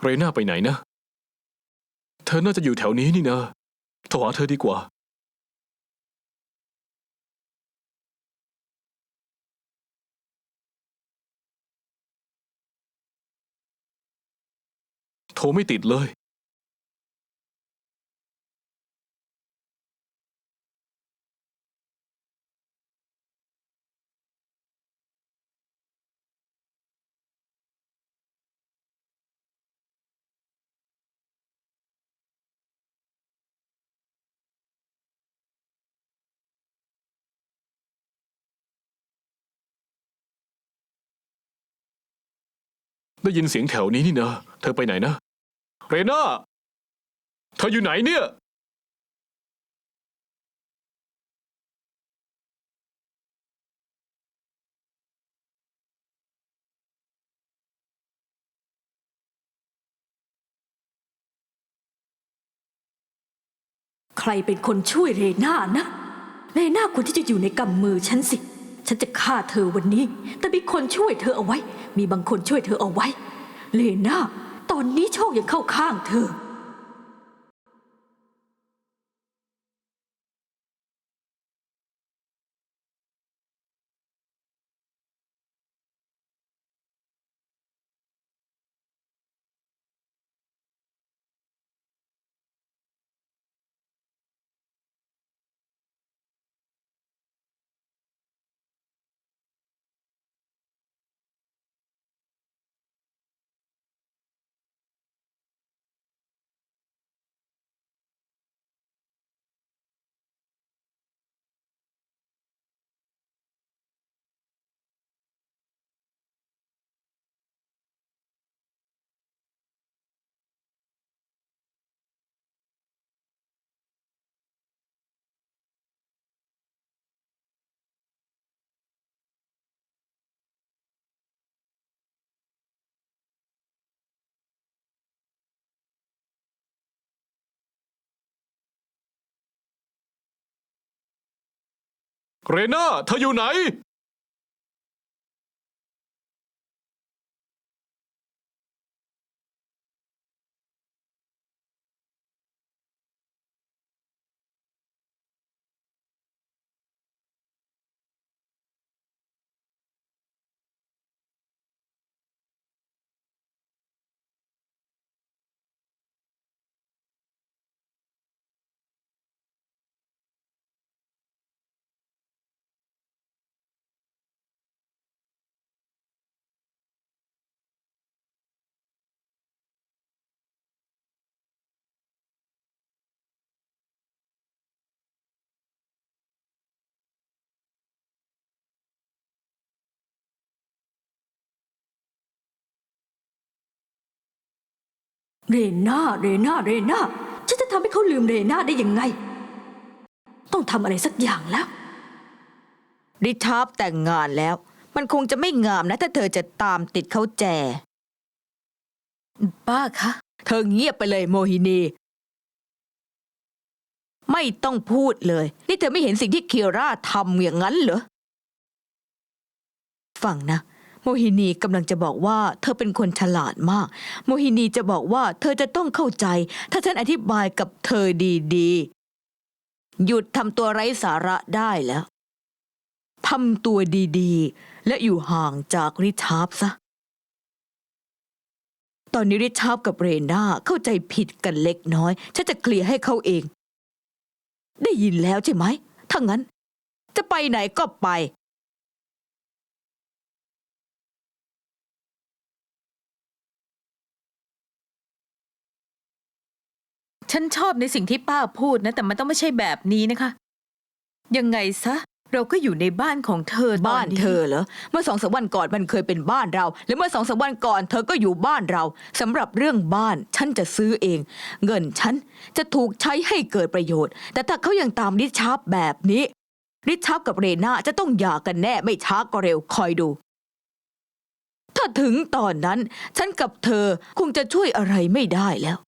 เรน่าไปไหนนะ เธอน่าจะอยู่แถวนี้นี่นะโทรหาเธอดีกว่า โทรไม่ติดเลย ได้ยินเสียงแถวนี้นี่นะเธอไปไหนนะ เรน่า เธออยู่ไหนเนี่ย ใครเป็นคนช่วยเรน่านะ เรน่าควรที่จะอยู่ในกำมือฉันสิ ฉันจะฆ่าเธอวันนี้ แต่มีคนช่วยเธอเอาไว้ มีบางคนช่วยเธอเอาไว้ เลน่า ตอนนี้โชคยังเข้าข้างเธอ เรน่าเธออยู่ไหน เรน่า เรน่า เรน่า ฉันจะทำให้เขาลืมเรน่าได้ยังไง ต้องทำอะไรสักอย่างแล้ว ริชาร์ดแต่งงานแล้ว มันคงจะไม่งามนะ ถ้าเธอจะตามติดเขาแจ ป้าคะ เธอเงียบไปเลยโมฮินี ไม่ต้องพูดเลย นี่เธอไม่เห็นสิ่งที่เคียร่าทำอย่างนั้นเหรอ ฟังนะ โมฮินีกำลังจะบอกว่าเธอเป็นคนฉลาดมาก โมฮินีจะบอกว่าเธอจะต้องเข้าใจ ถ้าฉันอธิบายกับเธอดีๆ หยุดทำตัวไร้สาระได้แล้วทำตัวดีๆ และอยู่ห่างจากริชาร์ดซะ ตอนนี้ริชาร์ดกับเรน่าเข้าใจผิดกันเล็กน้อย ฉันจะเคลียร์ให้เขาเอง ได้ยินแล้วใช่ไหมถ้างั้น จะไปไหนก็ไป ฉันชอบในสิ่งที่ป้าพูดนะ แต่มันต้องไม่ใช่แบบนี้นะคะ ยังไงซะ เราก็อยู่ในบ้านของเธอตบ้านเธอเหรอเมื่อสองสามวันก่อนมันเคยเป็นบ้านเรา และเมื่อสองสามวันก่อนเธอก็อยู่บ้านเราสำหรับเรื่องบ้านฉันจะซื้อเอง เงินฉันจะถูกใช้ให้เกิดประโยชน์ แต่ถ้าเขายังตามริชาร์แบบนี้ ริชาร์กับเรนาจะต้องหย่ากันแน่ไม่ช้าก็เร็วคอยดู ถ้าถึงตอนนั้น ฉันกับเธอคงจะช่วยอะไรไม่ได้แล้ว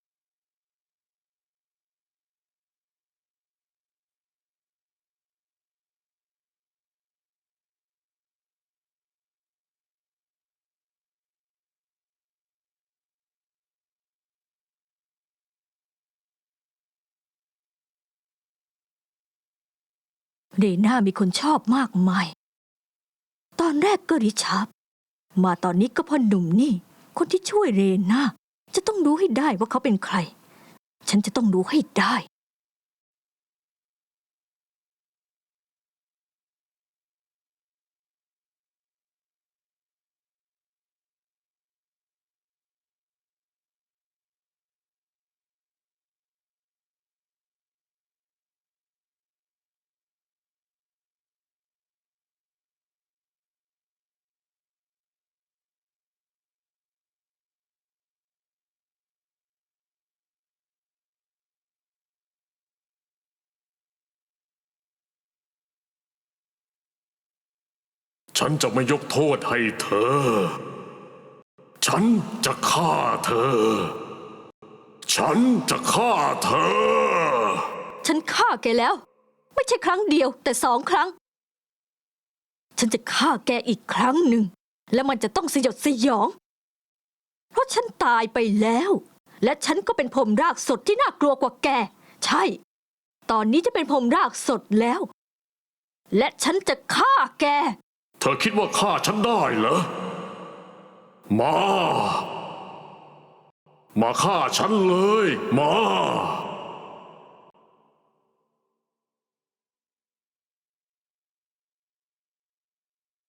เรน่ามีคนชอบมากมาย ตอนแรกก็ริชาร์ดมาตอนนี้ก็พ่อหนุ่มนี่ คนที่ช่วยเรน่าจะต้องรู้ให้ได้ว่าเขาเป็นใคร ฉันจะต้องรู้ให้ได้ ฉันจะไม่ยกโทษให้เธอ ฉันจะฆ่าเธอ ฉันจะฆ่าเธอ ฉันฆ่าแกแล้ว ไม่ใช่ครั้งเดียวแต่สองครั้ง ฉันจะฆ่าแกอีกครั้งหนึ่ง และมันจะต้องสยดสยอง เพราะฉันตายไปแล้ว และฉันก็เป็นพรมรากสดที่น่ากลัวกว่าแก ใช่ ตอนนี้จะเป็นพรมรากสดแล้ว และฉันจะฆ่าแก เธอคิดว่าฆ่าฉันได้เหรอ มา มาฆ่าฉันเลย มา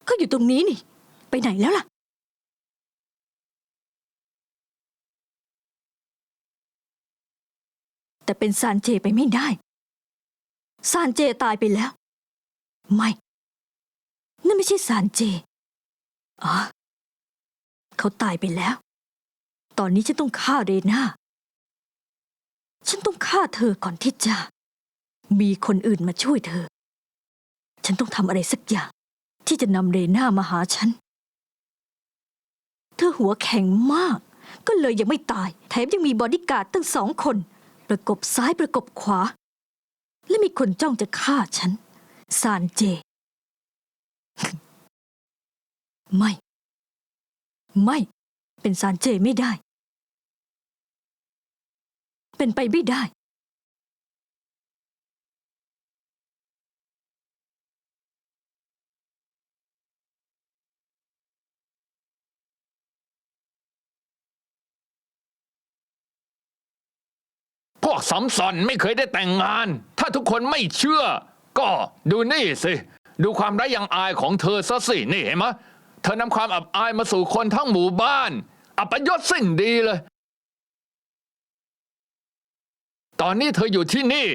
ก็อยู่ตรงนี้นี่ ไปไหนแล้วล่ะ แต่เป็นซานเจไปไม่ได้ ซานเจตายไปแล้ว ไม่ นั่นไม่ใช่ซานเจ อ๋อ เขาตายไปแล้ว ตอนนี้ฉันต้องฆ่าเรนาฉันต้องฆ่าเธอก่อนที่จะ มีคนอื่นมาช่วยเธอ ฉันต้องทำอะไรสักอย่าง ที่จะนำเรนามาหาฉัน เธอหัวแข็งมาก ก็เลยยังไม่ตาย แถมยังมีบอดี้การ์ดตั้งสองคน ประกบซ้ายประกบขวา และมีคนจ้องจะฆ่าฉัน ซานเจ ไม่ ไม่ เป็นซานเจไม่ได้ เป็นไปไม่ได้ พวกสัมสอนไม่เคยได้แต่งงาน ถ้าทุกคนไม่เชื่อ ก็ดูนี่สิ ดูความไร้ยังอายของเธอซะสินี่เห็นไหมยเธอนำความอับอายมาสู่คนทั้งหมู่บ้าน อัปยศสิ้นดีเลย ตอนนี้เธออยู่ที่นี่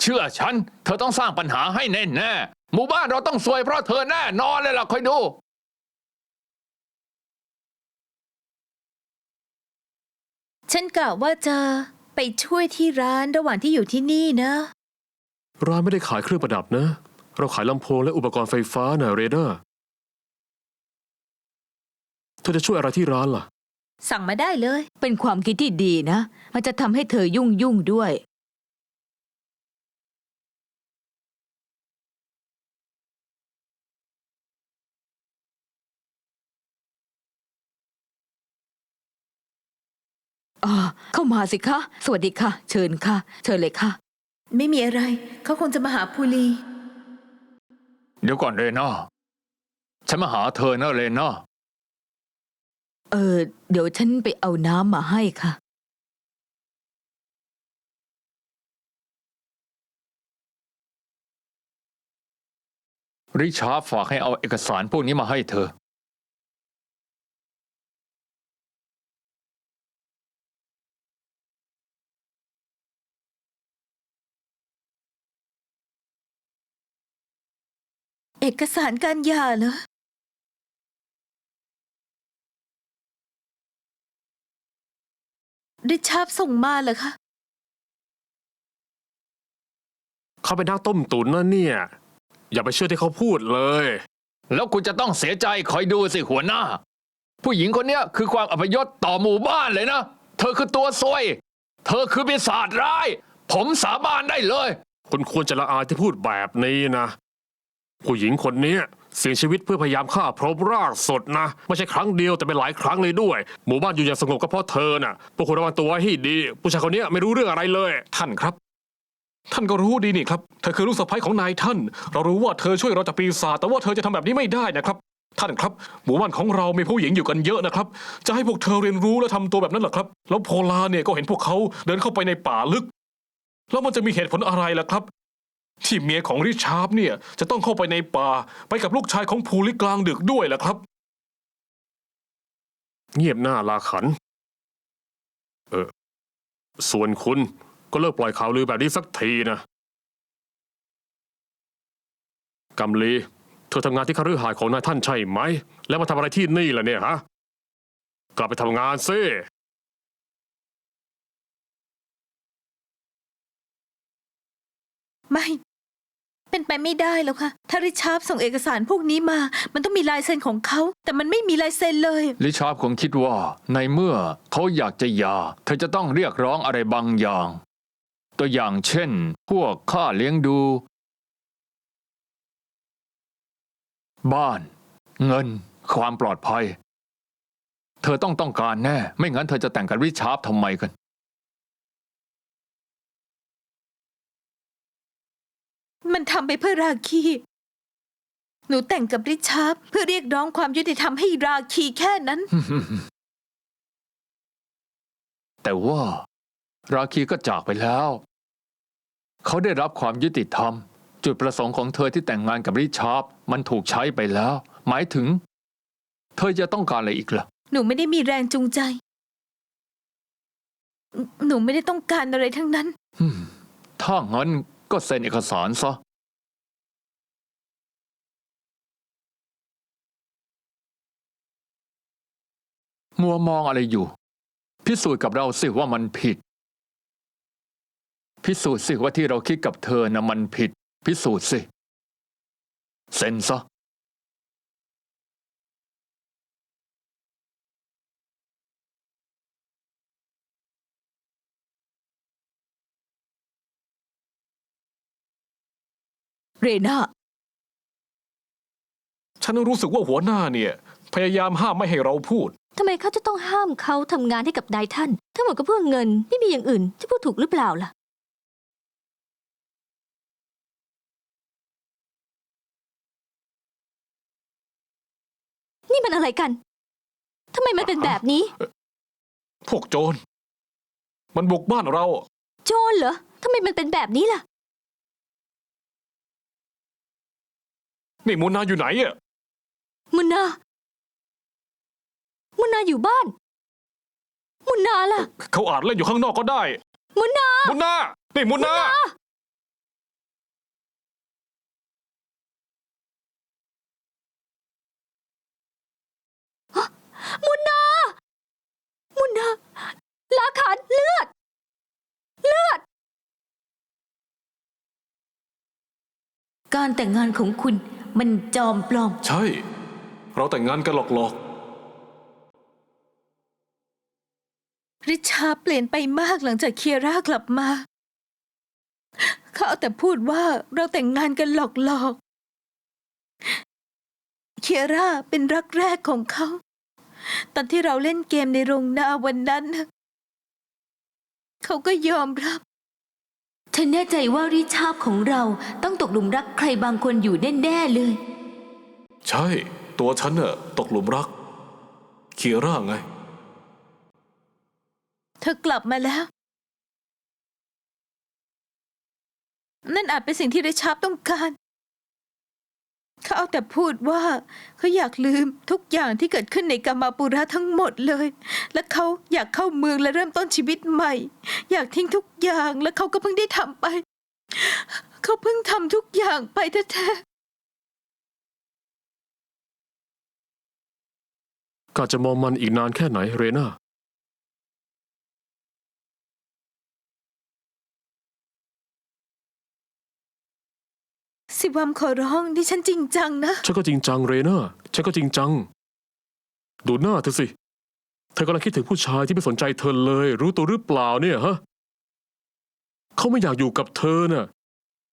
เชื่อฉัน เธอต้องสร้างปัญหาให้แน่แน่ๆหมู่บ้านเราต้องซวยเพราะเธอแน่นอนเลยล่ะคอยดู ฉันกะว่าจะไปช่วยที่ร้านระหว่างที่อยู่ที่นี่นะ ร้านไม่ได้ขายเครื่องประดับนะ เราขายลำโพงและอุปกรณ์ไฟฟ้านะเรเดอร์เธอจะช่วยอะไรที่ร้านล่ะ สั่งมาได้เลย เป็นความคิดที่ดีนะ มันจะทำให้เธอยุ่งยุ่งๆด้วย อ่าเข้ามาสิคะ สวัสดีค่ะ เชิญค่ะ เชิญเลยค่ะ ไม่มีอะไร เขาคงจะมาหาภูลี เดี๋ยวก่อนเลยนะฉันมาหาเธอนะเลยนะเออ เดี๋ยวฉันไปเอาน้ำมาให้ค่ะ ริชาร์ดฝากให้เอาเอกสารพวกนี้มาให้เธอ อกสารการหย่าเหรอ ริชาร์ดส่งมาเหรอคะ เขาเป็นนักต้มตุ๋นนะเนี่ย อย่าไปเชื่อที่เขาพูดเลย แล้วคุณจะต้องเสียใจคอยดูสิหัวหน้า ผู้หญิงคนเนี้ยคือความอัปยศต่อหมู่บ้านเลยนะ เธอคือตัวซวย เธอคือปีศาจร้าย ผมสาบานได้เลย คุณควรจะละอายที่พูดแบบนี้นะ ผู้หญิงคนนี้เสียชีวิตเพื่อพยายามฆ่าพรหมรากสดนะ ไม่ใช่ครั้งเดียวแต่เป็นหลายครั้งเลยด้วย หมู่บ้านอยู่อย่างสงบก็เพราะเธอน่ะพวกคุณระวังตัวให้ดี ผู้ชายคนนี้ไม่รู้เรื่องอะไรเลย ท่านครับ ท่านก็รู้ดีนี่ครับ เธอคือลูกสะใภ้ของนายท่าน เรารู้ว่าเธอช่วยเราจากปีศาจแต่ว่าเธอจะทำแบบนี้ไม่ได้นะครับ ท่านครับ หมู่บ้านของเรามีผู้หญิงอยู่กันเยอะนะครับ จะให้พวกเธอเรียนรู้และทำตัวแบบนั้นเหรอครับ แล้วโพลาเนี่ยก็เห็นพวกเขาเดินเข้าไปในป่าลึก แล้วมันจะมีเหตุผลอะไรล่ะครับ ที่เมียของริชาร์ดเนี่ย จะต้องเข้าไปในป่า ไปกับลูกชายของภูริกลางดึกด้วยล่ะครับ เงียบหน้าลาขัน เออ ส่วนคุณก็เลิกปล่อยข่าวลือแบบนี้สักทีนะกำลีเธอทำงานที่คฤหาสน์ของนายท่านใช่ไหม แล้วมาทำอะไรที่นี่ล่ะเนี่ยฮะ กลับไปทำงานซิไม่ เป็นไปไม่ได้แล้วค่ะถ้าริชาร์ดส่งเอกสารพวกนี้มา มันต้องมีลายเซ็นของเขา แต่มันไม่มีลายเซ็นเลย ลิชาร์ดคงคิดว่า ในเมื่อเขาอยากจะหย่าเธอจะต้องเรียกร้องอะไรบางอย่าง ตัวอย่างเช่น พวกค่าเลี้ยงดู บ้าน เงิน ความปลอดภัย เธอต้องต้องการแน่ ไม่งั้นเธอจะแต่งกับริชาร์ดทำไมกัน มันทำไปเพื่อราคี หนูแต่งกับริชาร์ดเพื่อเรียกร้องความยุติธรรมให้ราคีแค่นั้น แต่ว่า ราคีก็จากไปแล้ว เขาได้รับความยุติธรรม จุดประสงค์ของเธอที่แต่งงานกับริชาร์ดมันถูกใช้ไปแล้ว หมายถึง เธอจะต้องการอะไรอีกล่ะ หนูไม่ได้มีแรงจูงใจ หนูไม่ได้ต้องการอะไรทั้งนั้นอืมถ้างั้น ก็เซ็นเอกสารซะมัวมองอะไรอยู่ พิสูจน์กับเราสิว่ามันผิด พิสูจน์สิว่าที่เราคิดกับเธอนะมันผิด พิสูจน์สิ เซ็นซะ เรนาฉันรู้สึกว่าหัวหน้าเนี่ย พยายามห้ามไม่ให้เราพูด ทำไมเขาจะต้องห้ามเขาทำงานให้กับนายท่าน ทั้งหมดก็เพื่อเงิน ไม่มีอย่างอื่นจะพูดถูกหรือเปล่าล่ะ นี่มันอะไรกันทำไมมันเป็นแบบนี้ พวกโจร มันบุกบ้านเรา โจรเหรอทำไมมันเป็นแบบนี้ล่ะ นี่มูนาอยู่ไหนอะมุนนามุนนาอยู่บ้าน มุนนาล่ะ เขาอาจเล่นอยู่ข้างนอกก็ได้ มุนนามุนานี่มุนา มุนนามุนนา ลาขันเลือด เลือด การแต่งงานของคุณ มันจอมปลอม ใช่ เราแต่งงานกันหลอกริชาร์ดเปลี่ยนไปมากหลังจากเคียร่ากลับมา เขาเอาแต่พูดว่าเราแต่งงานกันหลอกๆ เคียร่าเป็นรักแรกของเขา ตอนที่เราเล่นเกมในโรงนาวันนั้นน่ะเขาก็ยอมรับ ฉันแน่ใจว่าริชาร์ดของเราต้องตกหลุมรักใครบางคนอยู่แน่ๆเลยๆใช่ ตัวฉันน่ะตกหลุมรัก เคียร่าไง เธอกลับมาแล้ว นั่นอาจเป็นสิ่งที่ริชาร์ดต้องการ เขาเอาแต่พูดว่าเขาอยากลืมทุกอย่างที่เกิดขึ้นในกามาปุระทั้งหมดเลย และเขาอยากเข้าเมืองและเริ่มต้นชีวิตใหม่ อยากทิ้งทุกอย่างและเขาก็เพิ่งได้ทำไป เขาเพิ่งทำทุกอย่างไปแท้ๆกาจะมองมันอีกนานแค่ไหนเรนา สิวัมขอร้องดิฉันจริงจังนะ ฉันก็จริงจังเรนาฉันก็จริงจัง ดูหน้าเธอสิ เธอกำลังคิดถึงผู้ชายที่ไม่สนใจเธอเลย รู้ตัวหรือเปล่าเนี่ยฮะเขาไม่อยากอยู่กับเธอน่ะ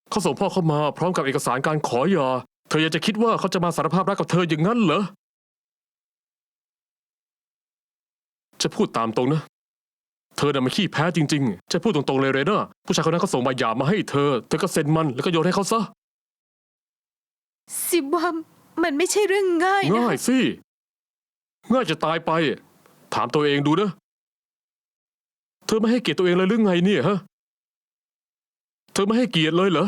เขาส่งพ่อเข้ามาพร้อมกับเอกสารการขอหย่าเธอยังจะคิดว่าเขาจะมาสารภาพรักกับเธออย่างนั้นเหรอ จะพูดตามตรงนะ เธอน่ะมันขี้แพ้จริง ๆ จะพูดตรงๆเลยเรน่าผู้ชายคนนั้นก็ส่งใบหย่ามาให้เธอ เธอก็เซ็นมันแล้วก็โยนให้เขาซะ สิว่ามันไม่ใช่เรื่องง่ายนะง่ายสิ ง่ายจะตายไป ถามตัวเองดูนะ เธอไม่ให้เกียรติตัวเองเลยหรือไงเนี่ยฮะ เธอไม่ให้เกียรติเลยเหรอ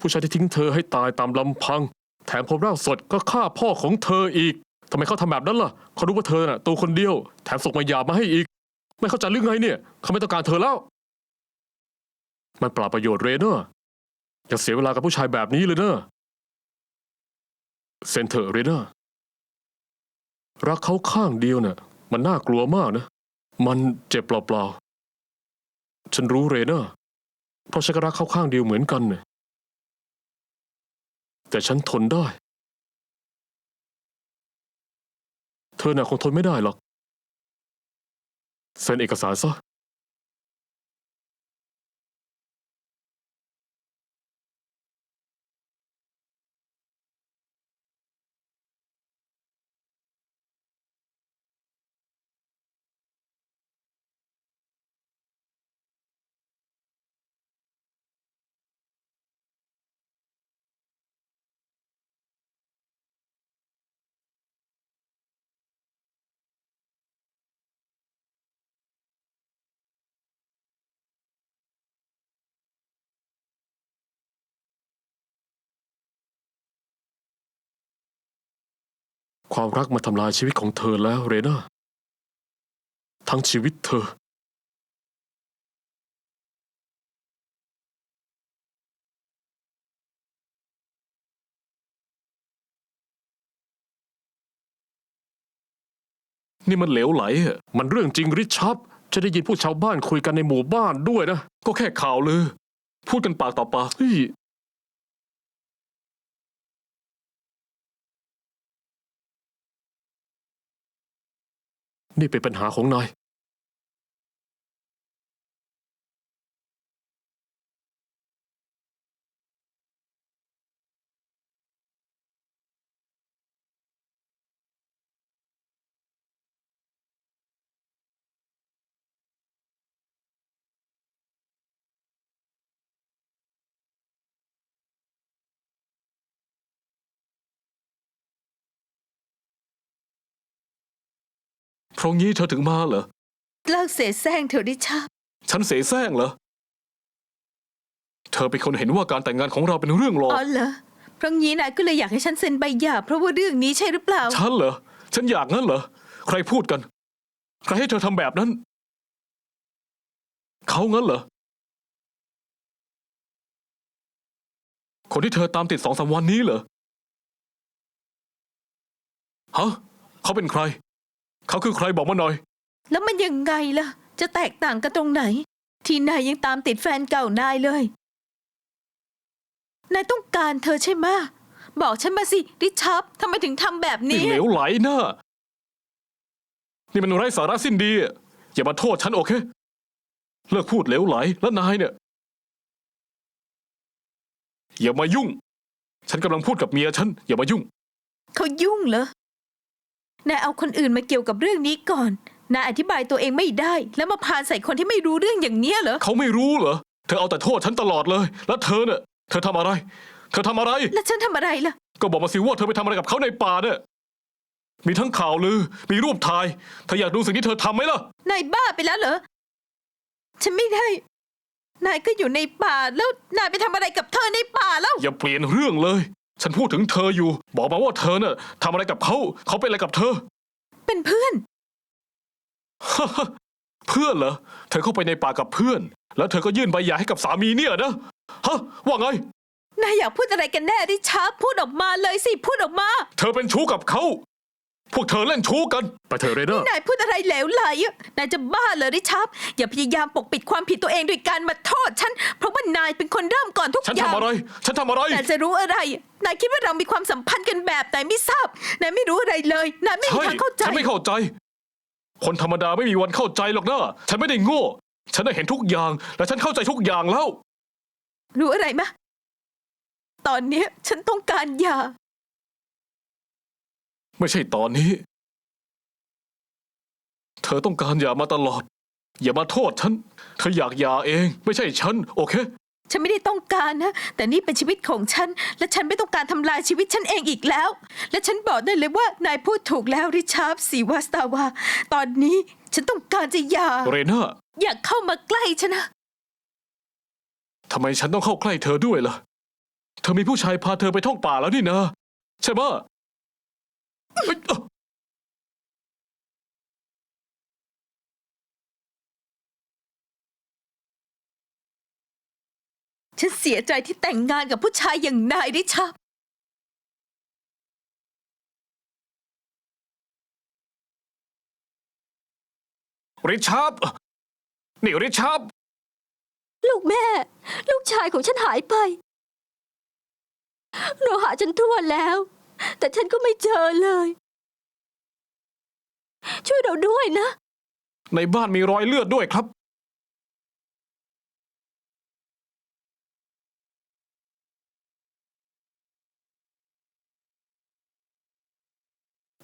ผู้ชายที่ทิ้งเธอให้ตายตามลำพัง แถมพบร่างสดก็ฆ่าพ่อของเธออีกทำไมเขาทำแบบนั้นล่ะ เขารู้ว่าเธอน่ะตัวคนเดียว แถมส่งมายามาให้อีก ไม่เข้าใจหรือไงเนี่ย เขาไม่ต้องการเธอแล้ว มันเปล่าประโยชน์เรเนอร์ อย่าเสียเวลากับผู้ชายแบบนี้เลยเนอะเซนเถอะเรเนอร์รักเขาข้างเดียวเนี่ยมันน่ากลัวมากนะ มันเจ็บเปล่าๆ ฉันรู้เรเนอร์เพราะฉันก็รักเขาข้างเดียวเหมือนกันเนี่ยแต่ฉันทนได้ เธอน่ะคงทนไม่ได้หรอก เซ็นเอกสารซะ ความรักมาทำลายชีวิตของเธอแล้วเรนาทั้งชีวิตเธอ นี่มันเหลวไหลอะมันเรื่องจริงริชับจะได้ยินผู้ชาวบ้านคุยกันในหมู่บ้านด้วยนะ ก็แค่ข่าวลือ พูดกันปากต่อปากเฮ้ย นี่เป็นปัญหาของนาย เพราะงี้เธอถึงมาเหรอ เลิกเสแสร้งเถอะริชาร์ดฉันเสแสร้งเหรอ เธอเป็นคนเห็นว่าการแต่งงานของเราเป็นเรื่องหลอก อ๋อเหรอเพราะงี้นายก็เลยอยากให้ฉันเซ็นใบหย่าเพราะว่าเรื่องนี้ใช่หรือเปล่า ฉันเหรอ ฉันอยากงั้นเหรอ ใครพูดกัน ใครให้เธอทำแบบนั้น เขางั้นเหรอ คนที่เธอตามติดสองสามวันนี้เหรอ ฮะ เขาเป็นใคร เขาคือใครบอกมาหน่อย แล้วมันยังไงล่ะ จะแตกต่างกันตรงไหน ที่นายยังตามติดแฟนเก่านายเลย นายต้องการเธอใช่ไหมะบอกฉันมาสิ ริชาร์ดทำไมถึงทำแบบนี่นี้ เหลวไหลนะนี่มันไร้สาระสิ้นดีอะอย่ามาโทษฉันโอเค เลิกพูดเหลวไหลแล้วนายเนี่ย อย่ามายุ่ง ฉันกำลังพูดกับเมียฉัน อย่ามายุ่ง เขายุ่งเหรอ นายเอาคนอื่นมาเกี่ยวกับเรื่องนี้ก่อนนายอธิบายตัวเองไม่ได้ แล้วมาพานใส่คนที่ไม่รู้เรื่องอย่างเนี้ยเหรอเขาไม่รู้เหรอ เธอเอาแต่โทษฉันตลอดเลย แล้วเธอเนี่ยเธอทำอะไร เธอทำอะไร แล้วฉันทำอะไรล่ะ ก็บอกมาสิว่าเธอไปทำอะไรกับเขาในป่าเนี่ยมีทั้งข่าวลือ มีรูปถ่าย เธออยากดูสิ่งที่เธอทำไหมล่ะ นายบ้าไปแล้วเหรอ ฉันไม่ได้ นายก็อยู่ในป่าแล้วนายไปทำอะไรกับเธอในป่าแล้ว อย่าเปลี่ยนเรื่องเลย ฉันพูดถึงเธออยู่ บอกมาว่าเธอน่ะทำอะไรกับเขา เขาเป็นอะไรกับเธอ เป็นเพื่อน เพื่อนเหรอ เธอเข้าไปในป่ากับเพื่อน แล้วเธอก็ยื่นใบหย่าให้กับสามีเนี่ยนะ ฮะ ว่าไง นายอยากพูดอะไรกันแน่ริชาร์ดพูดออกมาเลยสิ พูดออกมา เธอเป็นชู้กับเขา พวกเธอเล่นชู้กัน ไปเถอะเรเนอร์ นายพูดอะไรเหลวไหลอะนายจะบ้าเหรอริชาร์ดอย่าพยายามปกปิดความผิดตัวเองโดยการมาโทษฉัน เพราะว่านายเป็นคนเริ่มก่อนทุกฉันอย่าทำง อะไร ฉันทำอะไร นายจะรู้อะไร นายคิดว่าเรามีความสัมพันธ์กันแบบไหนไม่ทราบ นายไม่รู้อะไรเลย นายไม่มีใช่ทางเข้าใจ ฉันไม่เข้าใจ คนธรรมดาไม่มีวันเข้าใจหรอกนะฉันไม่ได้โง่ ฉันได้เห็นทุกอย่าง และฉันเข้าใจทุกอย่างแล้ว รู้อะไรมะ ตอนเนี้ยฉันต้องการหย่า ไม่ใช่ตอนนี้เธธอต้องการหย่ามาตลอด อย่ามาโทษฉัน เธออยากหย่าเอง ไม่ใช่ฉัน โอเค ฉันไม่ได้ต้องการนะ แต่นี่เป็นชีวิตของฉัน และฉันไม่ต้องการทำลายชีวิตฉันเองอีกแล้ว และฉันบอกได้เลยว่านายพูดถูกแล้วริชาร์ดสีวาสตาวา ตอนนี้ฉันต้องการจะหย่าเรน่าอยากเข้ามาใกล้ฉันนะทำไมฉันต้องเข้าใกล้เธอด้วยล่ะ เธอมีผู้ชายพาเธอไปท่องป่าแล้วนี่นะ ใช่ปะเอ้ยเอ้า ฉันเสียใจที่แต่งงานกับผู้ชายอย่างนายริชาร์ดริชาร์ดนี่ริชาร์ดลูกแม่ ลูกชายของฉันหายไป เราหาจนทั่วแล้ว แต่ฉันก็ไม่เจอเลย ช่วยเราด้วยนะ ในบ้านมีรอยเลือดด้วยครับ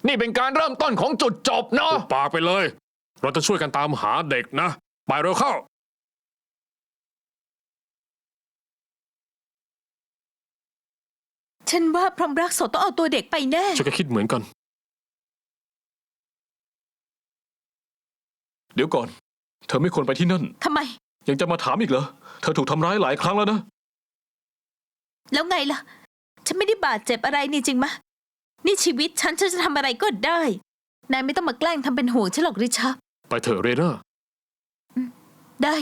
นี่เป็นการเริ่มต้นของจุดจบเนาะหุบปากไปเลย เราจะช่วยกันตามหาเด็กนะ ไปเร็วเข้า ฉันว่าพรหมรักโสดต้องเอาตัวเด็กไปแน่ ฉันก็คิดเหมือนกัน เดี๋ยวก่อน เธอไม่ควรไปที่นั่น ทำไม ยังจะมาถามอีกเหรอ เธอถูกทำร้ายหลายครั้งแล้วนะ แล้วไงล่ะ ฉันไม่ได้บาดเจ็บอะไรนี่จริงมะ นี่ชีวิตฉันฉันจะทำอะไรก็ได้ นายไม่ต้องมาแกล้งทำเป็นห่วงฉันหรอกริชาร์ดไปเถอะเรน่าได้